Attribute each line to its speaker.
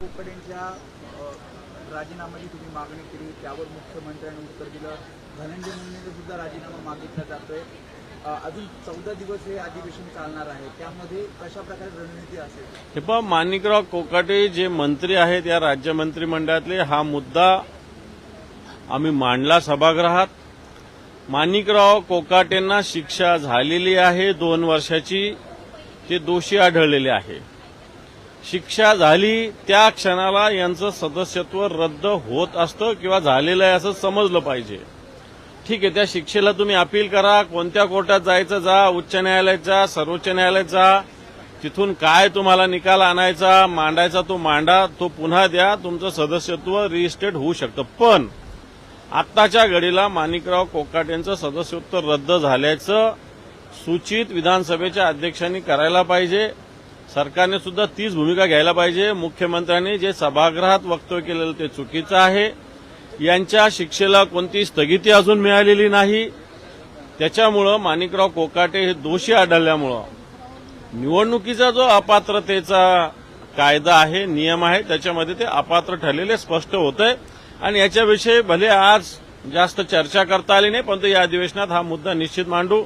Speaker 1: कोकडेंच्या राजीनाम्याची तुम्ही मागणी केली त्यावर मुख्यमंत्र्यांनी उत्तर दिलं. धनंजय मुंडेंचा सुद्धा राजीनामा मागितला जातोय. अजून चौदा दिवस हे अधिवेशन चालणार आहे. त्यामध्ये कशा प्रकारे रणनीती असेल?
Speaker 2: हे पहा माणिकराव कोकाटे जे मंत्री आहेत या राज्य मंत्रिमंडळातले हा मुद्दा आम्ही मांडला सभागृहात. माणिकराव कोकाटेंना शिक्षा झालेली आहे दोन वर्षाची. ते दोषी आढळलेले आहे. शिक्षा झाली त्या क्षणाला यांचं सदस्यत्व रद्द होत असतं किंवा झालेलं आहे असं समजलं पाहिजे. ठीक आहे त्या शिक्षेला तुम्ही अपील करा कोणत्या कोर्टात जायचं जा उच्च न्यायालयात जा सर्वोच्च न्यायालयात जा तिथून काय तुम्हाला निकाल आणायचा मांडायचा तो मांडा तो पुन्हा द्या तुमचं सदस्यत्व रिइस्टेट होऊ शकतं. पण आत्ताच्या घडीला माणिकराव कोकाटेंचं सदस्यत्व रद्द झाल्याचं सूचित विधानसभेच्या अध्यक्षांनी करायला पाहिजे. सरकारने सुद्धा तीच भूमिका घ्यायला पाहिजे. मुख्यमंत्र्यांनी जे सभागृहात वक्तव्य केलेलं ते चुकीचं आहे. यांच्या शिक्षेला कोणती स्थगिती अजून मिळालेली नाही. त्याच्यामुळं माणिकराव कोकाटे हे दोषी आढळल्यामुळं निवडणुकीचा जो अपात्रतेचा कायदा आहे नियम आहे त्याच्यामध्ये ते अपात्र ठरलेले स्पष्ट होत आहे आणि याच्याविषयी भले आज जास्त चर्चा करता आली नाही पण या अधिवेशनात हा मुद्दा निश्चित मांडू.